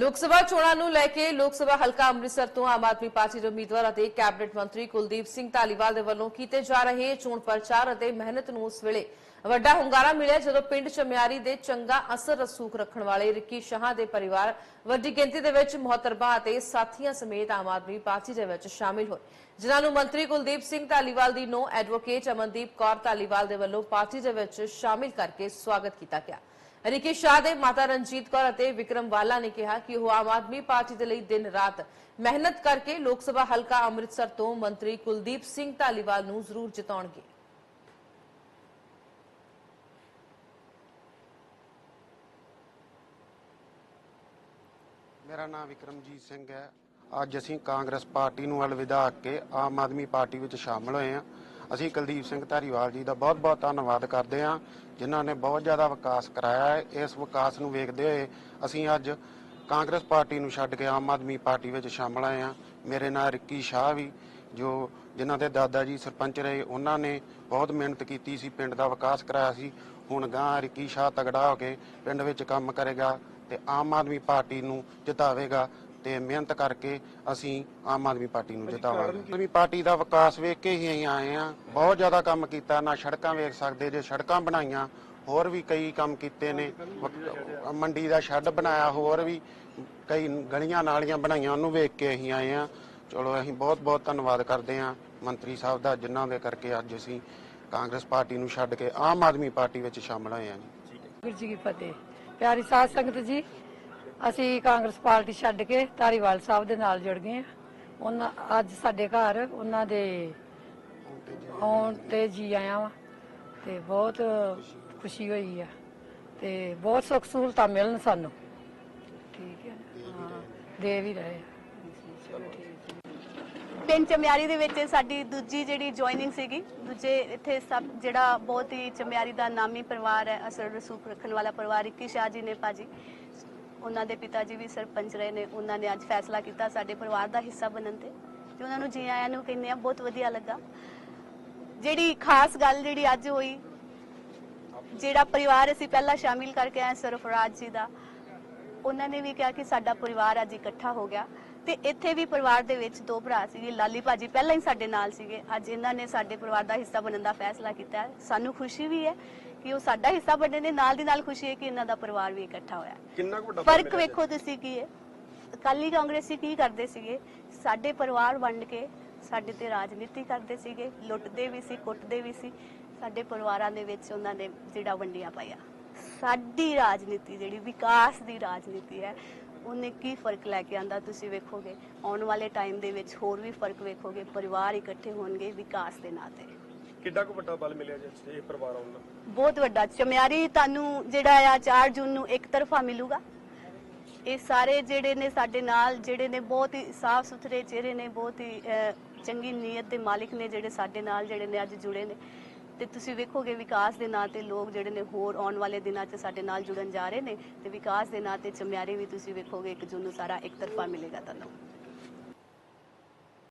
ਲੋਕ ਸਭਾ ਚੋਣਾਂ ਨੂੰ ਲੈ ਕੇ ਲੋਕ ਸਭਾ ਹਲਕਾ ਅੰਮ੍ਰਿਤਸਰ ਤੋਂ ਆਮ ਆਦਮੀ ਪਾਰਟੀ ਦੇ ਉਮੀਦਵਾਰ ਅਤੇ ਕੈਬਨਿਟ ਮੰਤਰੀ ਕੁਲਦੀਪ ਸਿੰਘ ਧਾਲੀਵਾਲ ਦੇ ਵੱਲੋਂ ਕੀਤੇ ਜਾ ਰਹੇ ਚੋਣ ਪ੍ਰਚਾਰ ਅਤੇ ਮਿਹਨਤ ਨੂੰ ਉਸ ਵੇਲੇ ਵੱਡਾ ਹੁੰਗਾਰਾ ਮਿਲਿਆ ਜਦੋਂ ਪਿੰਡ ਚਮਿਆਰੀ ਦੇ ਚੰਗਾ ਅਸਰ ਰਸੂਖ ਰੱਖਣ ਵਾਲੇ ਰਿੱਕੀ ਸ਼ਾਹ ਦੇ ਪਰਿਵਾਰ ਵੱਡੀ ਗਿਣਤੀ ਦੇ ਵਿੱਚ ਮੁਹੱਤਰਬਾ ਅਤੇ ਸਾਥੀਆਂ ਸਮੇਤ ਆਮ ਆਦਮੀ ਪਾਰਟੀ ਦੇ ਵਿੱਚ ਸ਼ਾਮਿਲ ਹੋਏ। ਜਿਨ੍ਹਾਂ ਨੂੰ ਮੰਤਰੀ ਕੁਲਦੀਪ ਸਿੰਘ ਧਾਲੀਵਾਲ ਦੀ ਨੋ ਐਡਵੋਕੇਟ ਅਮਨਦੀਪ ਕੌਰ ਧਾਲੀਵਾਲ ਦੇ ਵੱਲੋਂ ਪਾਰਟੀ ਦੇ ਵਿੱਚ ਸ਼ਾਮਿਲ ਕਰਕੇ ਸਵਾਗਤ ਕੀਤਾ ਗਿਆ। ਰਿਕੀ ਸ਼ਾਹ ਦੇ ਮਾਤਾ ਰਣਜੀਤ ਕੌਰ ਅਤੇ ਵਿਕਰਮ ਵਾਲਾ ਨੇ ਕਿਹਾ ਕਿ ਉਹ ਆਮ ਆਦਮੀ ਪਾਰਟੀ ਦੇ ਲਈ ਦਿਨ ਰਾਤ ਮਿਹਨਤ ਕਰਕੇ ਲੋਕ ਸਭਾ ਹਲਕਾ ਅੰਮ੍ਰਿਤਸਰ ਤੋਂ ਮੰਤਰੀ ਕੁਲਦੀਪ ਸਿੰਘ ਧਾਲੀਵਾਲ ਨੂੰ ਜ਼ਰੂਰ ਜਿਤਾਉਣਗੇ। ਮੇਰਾ ਨਾਮ ਵਿਕਰਮਜੀਤ ਸਿੰਘ ਹੈ। ਅੱਜ ਅਸੀਂ ਕਾਂਗਰਸ ਪਾਰਟੀ ਨੂੰ ਅਲਵਿਦਾ ਕੇ ਆਮ ਆਦਮੀ ਪਾਰਟੀ ਵਿੱਚ ਸ਼ਾਮਲ ਹੋਏ ਹਾਂ। ਅਸੀਂ ਕੁਲਦੀਪ ਸਿੰਘ ਧਾਰੀਵਾਲ ਜੀ ਦਾ ਬਹੁਤ-ਬਹੁਤ ਧੰਨਵਾਦ ਕਰਦੇ ਹਾਂ, ਜਿਨ੍ਹਾਂ ਨੇ ਬਹੁਤ ਜ਼ਿਆਦਾ ਵਿਕਾਸ ਕਰਾਇਆ ਹੈ। ਇਸ ਵਿਕਾਸ ਨੂੰ ਵੇਖਦੇ ਹੋਏ ਅਸੀਂ ਅੱਜ ਕਾਂਗਰਸ ਪਾਰਟੀ ਨੂੰ ਛੱਡ ਕੇ ਆਮ ਆਦਮੀ ਪਾਰਟੀ ਵਿੱਚ ਸ਼ਾਮਲ ਆਏ ਹਾਂ। ਮੇਰੇ ਨਾਲ ਰਿੱਕੀ ਸ਼ਾਹ ਵੀ, ਜੋ ਜਿਨ੍ਹਾਂ ਦੇ ਦਾਦਾ ਜੀ ਸਰਪੰਚ ਰਹੇ, ਉਹਨਾਂ ਨੇ ਬਹੁਤ ਮਿਹਨਤ ਕੀਤੀ ਸੀ, ਪਿੰਡ ਦਾ ਵਿਕਾਸ ਕਰਾਇਆ ਸੀ। ਹੁਣ ਗਾਂ ਰਿੱਕੀ ਸ਼ਾਹ ਤਗੜਾ ਹੋ ਕੇ ਪਿੰਡ ਵਿੱਚ ਕੰਮ ਕਰੇਗਾ। ਤੇ ਆਮ ਆਦਮੀ ਪਾਰਟੀ ਨੂੰ ਜਿਤਾਵੇਗਾ ਤੇ ਮਿਹਨਤ ਕਰਕੇ ਅਸੀਂ ਆਮ ਆਦਮੀ ਪਾਰਟੀ ਨੂੰ ਜਿਤਾਵਾਂਗੇ। ਆਮ ਆਦਮੀ ਪਾਰਟੀ ਦਾ ਵਿਕਾਸ ਵੇਖ ਕੇ ਹੀ ਅਸੀਂ ਆਏ ਆ ਬਹੁਤ ਜ਼ਿਆਦਾ ਕੰਮ ਕੀਤਾ ਨਾ ਸੜਕਾਂ ਵੇਖ ਸਕਦੇ ਜੇ ਸੜਕਾਂ ਬਣਾਈਆਂ ਹੋਰ ਵੀ ਕਈ ਕੰਮ ਕੀਤੇ ਨੇ। ਮੰਡੀ ਦਾ ਸ਼ੈੱਡ ਬਣਾਇਆ ਹੋਰ ਵੀ ਕਈ ਗਲੀਆਂ ਨਾਲੀਆਂ ਬਣਾਈਆਂ ਉਹਨੂੰ ਵੇਖ ਕੇ ਅਸੀਂ ਆਏ ਆ ਚਲੋ ਅਸੀਂ ਬਹੁਤ ਬਹੁਤ ਧੰਨਵਾਦ ਕਰਦੇ ਆ ਮੰਤਰੀ ਸਾਹਿਬ ਦਾ ਜਿਨ੍ਹਾਂ ਦੇ ਕਰਕੇ ਅੱਜ ਅਸੀਂ ਕਾਂਗਰਸ ਪਾਰਟੀ ਨੂੰ ਛੱਡ ਕੇ ਆਮ ਆਦਮੀ ਪਾਰਟੀ ਵਿੱਚ ਸ਼ਾਮਲ ਹੋਏ ਆ ਜੀ। ਗੁਰੂ ਜੀ ਕੀ ਫਤਿਹ। ਪਿਆਰੀ ਸਾਧ ਸੰਗਤ ਜੀ, ਅਸੀਂ ਕਾਂਗਰਸ ਪਾਰਟੀ ਛੱਡ ਕੇ ਧਾਰੀਵਾਲ ਸਾਹਿਬ ਦੇ ਨਾਲ ਜੁੜ ਗਏ ਹਾਂ। ਉਹਨਾਂ, ਅੱਜ ਸਾਡੇ ਘਰ ਉਹਨਾਂ ਦੇ ਆਉਣ ਤੇ ਜੀ ਆਇਆ ਵਾ ਤੇ ਬਹੁਤ ਖੁਸ਼ੀ ਹੋਈ ਆ ਤੇ ਬਹੁਤ ਸੁੱਖ ਸਹੂਲਤਾਂ ਮਿਲਣ ਸਾਨੂੰ। ਠੀਕ ਹੈ। ਹਾਂ, ਦੇ ਵੀ ਰਹੇ ਆ। ਚਲੋ ਠੀਕ ਹੈ। ਪਿੰਡ ਚਮਿਆਰੀ ਦੇ ਵਿੱਚ ਸਾਡੀ ਦੂਜੀ ਜਿਹੜੀ ਜੁਆਇਨਿੰਗ ਸੀਗੀ, ਦੂਜੇ ਇੱਥੇ ਸਭ ਜਿਹੜਾ ਬਹੁਤ ਹੀ ਚਮਿਆਰੀ ਦਾ ਨਾਮੀ ਪਰਿਵਾਰ ਹੈ, ਅਸਲ ਰਸੂਖ ਰੱਖਣ ਵਾਲਾ ਪਰਿਵਾਰ ਇੱਕੀ ਸ਼ਾਹ ਜੀ ਨੇ ਭਾਜੀ। ਉਹਨਾਂ ਦੇ ਪਿਤਾ ਜੀ ਵੀ ਸਰਪੰਚ ਰਹੇ ਨੇ, ਉਹਨਾਂ ਨੇ ਅੱਜ ਫੈਸਲਾ ਕੀਤਾ ਸਾਡੇ ਪਰਿਵਾਰ ਦਾ ਹਿੱਸਾ ਬਣਨ ਤੇ। ਤੇ ਉਹਨਾਂ ਨੂੰ ਜੀ ਆਇਆਂ ਨੂੰ ਕਹਿੰਦੇ ਆ ਬਹੁਤ ਵਧੀਆ ਲੱਗਾ। ਜਿਹੜੀ ਖਾਸ ਗੱਲ ਜਿਹੜੀ ਅੱਜ ਹੋਈ, ਜਿਹੜਾ ਪਰਿਵਾਰ ਅਸੀਂ ਪਹਿਲਾਂ ਸ਼ਾਮਿਲ ਕਰਕੇ ਆਏ ਸਰਫਰਾਜ਼ ਜੀ ਦਾ, ਉਹਨਾਂ ਨੇ ਵੀ ਕਿਹਾ ਕਿ ਸਾਡਾ ਪਰਿਵਾਰ ਅੱਜ ਇਕੱਠਾ ਹੋ ਗਿਆ। ਤੇ ਇੱਥੇ ਵੀ ਪਰਿਵਾਰ ਦੇ ਵਿੱਚ ਦੋ ਭਰਾ ਸੀਗੇ ਲਾਲੀ ਭਾਜੀ ਪਹਿਲਾਂ ਹੀ ਸਾਡੇ ਨਾਲ ਸੀਗੇ। ਅੱਜ ਇਹਨਾਂ ਨੇ ਸਾਡੇ ਪਰਿਵਾਰ ਦਾ ਹਿੱਸਾ ਬਣਨ ਦਾ ਫੈਸਲਾ ਕੀਤਾ ਹੈ। ਸਾਨੂੰ ਖੁਸ਼ੀ ਵੀ ਹੈ ਕਿ ਉਹ ਸਾਡਾ ਹਿੱਸਾ ਬਣਨ ਦੇ ਨਾਲ ਦੀ ਨਾਲ ਖੁਸ਼ੀ ਹੈ ਕਿ ਇਹਨਾਂ ਦਾ ਪਰਿਵਾਰ ਵੀ ਇਕੱਠਾ ਹੋਇਆ ਕਿੰਨਾ ਕੁ ਵੱਡਾ ਫ਼ਰਕ ਵੇਖੋ ਤੁਸੀਂ ਕੀ ਹੈ। ਅਕਾਲੀ ਕਾਂਗਰਸੀ ਕੀ ਕਰਦੇ ਸੀਗੇ? ਸਾਡੇ ਪਰਿਵਾਰ ਵੰਡ ਕੇ ਸਾਡੇ ਤੇ ਰਾਜਨੀਤੀ ਕਰਦੇ ਸੀਗੇ। ਲੁੱਟਦੇ ਵੀ ਸੀ ਕੁੱਟਦੇ ਵੀ ਸੀ। ਸਾਡੇ ਪਰਿਵਾਰਾਂ ਦੇ ਵਿੱਚ ਉਹਨਾਂ ਨੇ ਜਿਹੜਾ ਵੰਡੀਆਂ ਪਾਇਆ ਸਾਡੀ ਰਾਜਨੀਤੀ ਜਿਹੜੀ ਵਿਕਾਸ ਦੀ ਰਾਜਨੀਤੀ ਹੈ ਉਹਨੇ ਕੀ ਫ਼ਰਕ ਲੈ ਕੇ ਆਂਦਾ ਤੁਸੀਂ ਵੇਖੋਗੇ? ਆਉਣ ਵਾਲੇ ਟਾਈਮ ਦੇ ਵਿੱਚ ਹੋਰ ਵੀ ਫ਼ਰਕ ਵੇਖੋਗੇ ਪਰਿਵਾਰ ਇਕੱਠੇ ਹੋਣਗੇ ਵਿਕਾਸ ਦੇ ਨਾਂ ਤੇ। ਕਿੰਨਾ ਕੁ ਵੱਡਾ ਬਲ ਮਿਲਿਆ ਜੀ ਇਹ ਪਰਿਵਾਰ ਆਉਣ ਦਾ? ਬਹੁਤ ਵੱਡਾ। ਚਮਿਆਰੀ ਤੁਹਾਨੂੰ ਜਿਹੜਾ ਆ 4 ਜੂਨ ਨੂੰ ਇੱਕ ਤਰਫਾ ਮਿਲੂਗਾ। ਇਹ ਸਾਰੇ ਜਿਹੜੇ ਨੇ ਸਾਡੇ ਨਾਲ ਜਿਹੜੇ ਨੇ ਬਹੁਤ ਹੀ ਸਾਫ਼ ਸੁਥਰੇ ਚਿਹਰੇ ਨੇ ਬਹੁਤ ਹੀ ਅਹ, ਚੰਗੀ ਨੀਅਤ ਦੇ ਮਾਲਿਕ ਨੇ ਜਿਹੜੇ ਸਾਡੇ ਨਾਲ ਜਿਹੜੇ ਨੇ ਅੱਜ ਜੁੜੇ ਨੇ। ਤੇ ਤੁਸੀਂ ਵੇਖੋਗੇ ਵਿਕਾਸ ਦੇ ਨਾਂ ਤੇ ਲੋਕ ਜਿਹੜੇ ਨੇ ਹੋਰ ਆਉਣ ਵਾਲੇ ਦਿਨਾਂ 'ਚ ਸਾਡੇ ਨਾਲ ਜੁੜਨ ਜਾ ਰਹੇ ਨੇ ਤੇ ਵਿਕਾਸ ਦੇ ਨਾਂ ਤੇ ਚਮਿਆਰੇ ਵੀ ਤੁਸੀਂ ਵੇਖੋਗੇ, ਇੱਕ ਜਿਹਨੂੰ ਸਾਰਾ ਇੱਕ ਤਰਫਾ ਮਿਲੇਗਾ ਤੁਹਾਨੂੰ।